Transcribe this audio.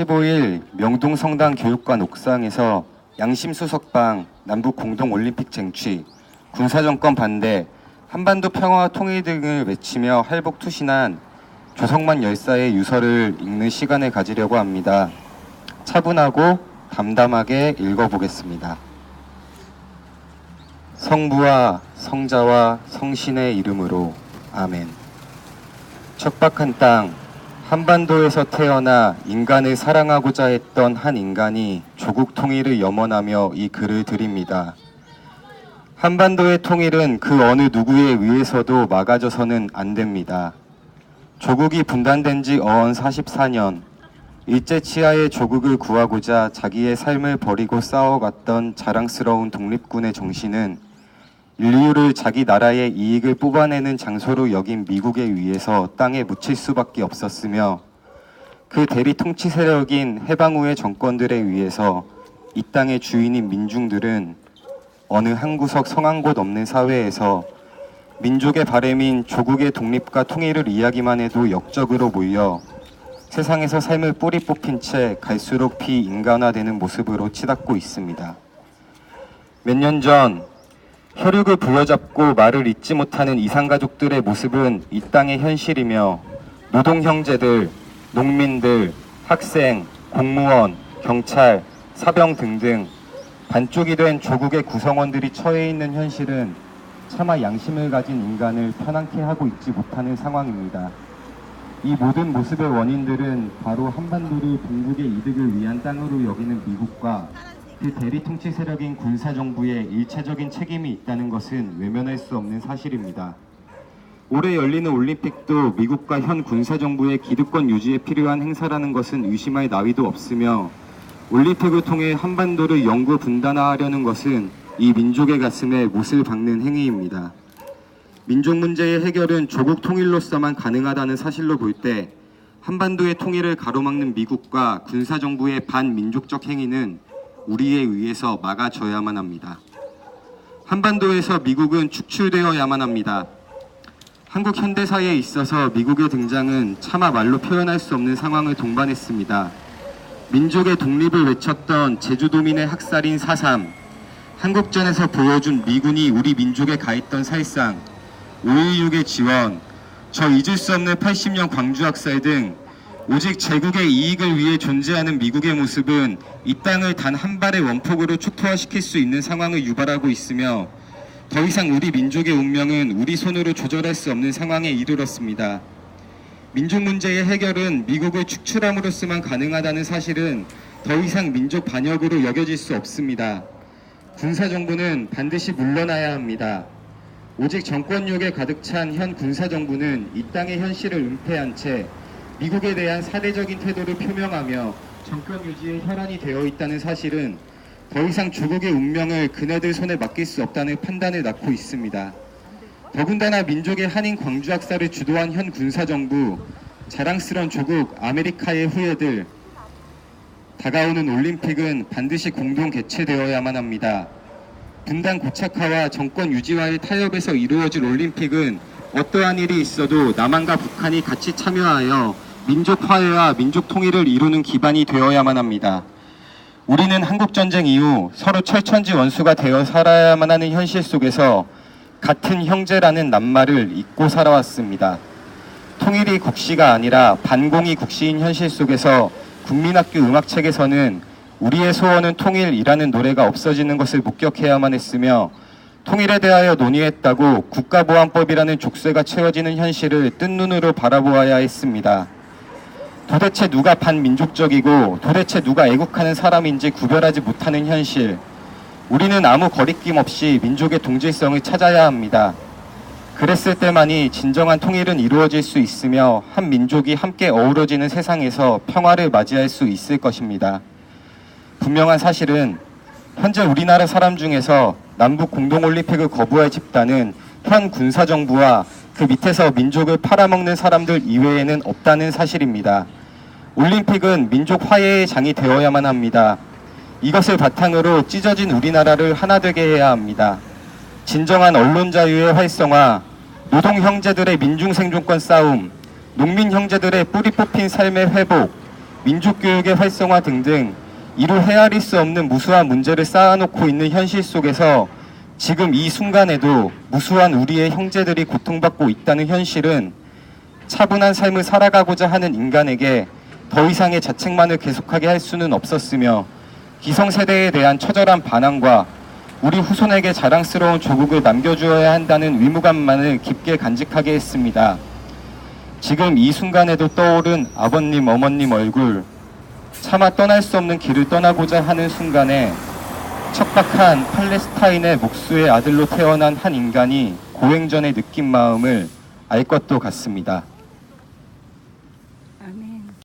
15일 명동 성당 교육관 옥상에서 양심 수석방 남북 공동 올림픽 쟁취 군사정권 반대 한반도 평화 통일 등을 외치며 할복 투신한 조성만 열사의 유서를 읽는 시간을 가지려고 합니다. 차분하고 담담하게 읽어보겠습니다. 성부와 성자와 성신의 이름으로 아멘. 척박한 땅 한반도에서 태어나 인간을 사랑하고자 했던 한 인간이 조국 통일을 염원하며 이 글을 드립니다. 한반도의 통일은 그 어느 누구에 의해서도 막아져서는 안 됩니다. 조국이 분단된 지 어언 44년, 일제 치하의 조국을 구하고자 자기의 삶을 버리고 싸워갔던 자랑스러운 독립군의 정신은 인류를 자기 나라의 이익을 뽑아내는 장소로 여긴 미국에 의해서 땅에 묻힐 수밖에 없었으며 그 대리 통치 세력인 해방 후의 정권들에 의해서 이 땅의 주인인 민중들은 어느 한 구석 성한 곳 없는 사회에서 민족의 바램인 조국의 독립과 통일을 이야기만 해도 역적으로 몰려 세상에서 삶을 뿌리 뽑힌 채 갈수록 비인간화되는 모습으로 치닫고 있습니다. 몇 년 전 혈육을 부여잡고 말을 잇지 못하는 이상가족들의 모습은 이 땅의 현실이며 노동 형제들, 농민들, 학생, 공무원, 경찰, 사병 등등 반쪽이 된 조국의 구성원들이 처해 있는 현실은 차마 양심을 가진 인간을 편안케 하고 있지 못하는 상황입니다. 이 모든 모습의 원인들은 바로 한반도를 동북의 이득을 위한 땅으로 여기는 미국과 그 대리 통치 세력인 군사 정부의 일차적인 책임이 있다는 것은 외면할 수 없는 사실입니다. 올해 열리는 올림픽도 미국과 현 군사 정부의 기득권 유지에 필요한 행사라는 것은 의심할 나위도 없으며 올림픽을 통해 한반도를 영구 분단화하려는 것은 이 민족의 가슴에 못을 박는 행위입니다. 민족 문제의 해결은 조국 통일로서만 가능하다는 사실로 볼 때 한반도의 통일을 가로막는 미국과 군사정부의 반민족적 행위는 우리에 의해서 막아져야만 합니다. 한반도에서 미국은 축출되어야만 합니다. 한국 현대사에 있어서 미국의 등장은 차마 말로 표현할 수 없는 상황을 동반했습니다. 민족의 독립을 외쳤던 제주도민의 학살인 4.3, 한국전에서 보여준 미군이 우리 민족에 가했던 살상, 5.16의 지원, 저 잊을 수 없는 80년 광주 학살 등 오직 제국의 이익을 위해 존재하는 미국의 모습은 이 땅을 단 한 발의 원폭으로 초토화시킬 수 있는 상황을 유발하고 있으며 더 이상 우리 민족의 운명은 우리 손으로 조절할 수 없는 상황에 이르렀습니다. 민족 문제의 해결은 미국을 축출함으로써만 가능하다는 사실은 더 이상 민족 반역으로 여겨질 수 없습니다. 군사정부는 반드시 물러나야 합니다. 오직 정권욕에 가득 찬 현 군사정부는 이 땅의 현실을 은폐한 채 미국에 대한 사대적인 태도를 표명하며 정권 유지에 혈안이 되어 있다는 사실은 더 이상 조국의 운명을 그네들 손에 맡길 수 없다는 판단을 낳고 있습니다. 더군다나 민족의 한인 광주 학살을 주도한 현 군사정부, 자랑스런 조국 아메리카의 후예들, 다가오는 올림픽은 반드시 공동 개최되어야만 합니다. 분단 고착화와 정권 유지와의 타협에서 이루어질 올림픽은 어떠한 일이 있어도 남한과 북한이 같이 참여하여 민족 화해와 민족 통일을 이루는 기반이 되어야만 합니다. 우리는 한국전쟁 이후 서로 철천지 원수가 되어 살아야만 하는 현실 속에서 같은 형제라는 낱말을 잊고 살아왔습니다. 통일이 국시가 아니라 반공이 국시인 현실 속에서 국민학교 음악책에서는 우리의 소원은 통일이라는 노래가 없어지는 것을 목격해야만 했으며 통일에 대하여 논의했다고 국가보안법이라는 족쇄가 채워지는 현실을 뜬 눈으로 바라보아야 했습니다. 도대체 누가 반민족적이고 도대체 누가 애국하는 사람인지 구별하지 못하는 현실. 우리는 아무 거리낌 없이 민족의 동질성을 찾아야 합니다. 그랬을 때만이 진정한 통일은 이루어질 수 있으며 한 민족이 함께 어우러지는 세상에서 평화를 맞이할 수 있을 것입니다. 분명한 사실은 현재 우리나라 사람 중에서 남북 공동올림픽을 거부할 집단은 현 군사정부와 그 밑에서 민족을 팔아먹는 사람들 이외에는 없다는 사실입니다. 올림픽은 민족 화해의 장이 되어야만 합니다. 이것을 바탕으로 찢어진 우리나라를 하나 되게 해야 합니다. 진정한 언론 자유의 활성화, 노동 형제들의 민중 생존권 싸움, 농민 형제들의 뿌리 뽑힌 삶의 회복, 민족 교육의 활성화 등등 이루 헤아릴 수 없는 무수한 문제를 쌓아놓고 있는 현실 속에서 지금 이 순간에도 무수한 우리의 형제들이 고통받고 있다는 현실은 차분한 삶을 살아가고자 하는 인간에게 더 이상의 자책만을 계속하게 할 수는 없었으며 기성세대에 대한 처절한 반항과 우리 후손에게 자랑스러운 조국을 남겨주어야 한다는 의무감만을 깊게 간직하게 했습니다. 지금 이 순간에도 떠오른 아버님, 어머님 얼굴, 차마 떠날 수 없는 길을 떠나고자 하는 순간에 척박한 팔레스타인의 목수의 아들로 태어난 한 인간이 고행전에 느낀 마음을 알 것도 같습니다.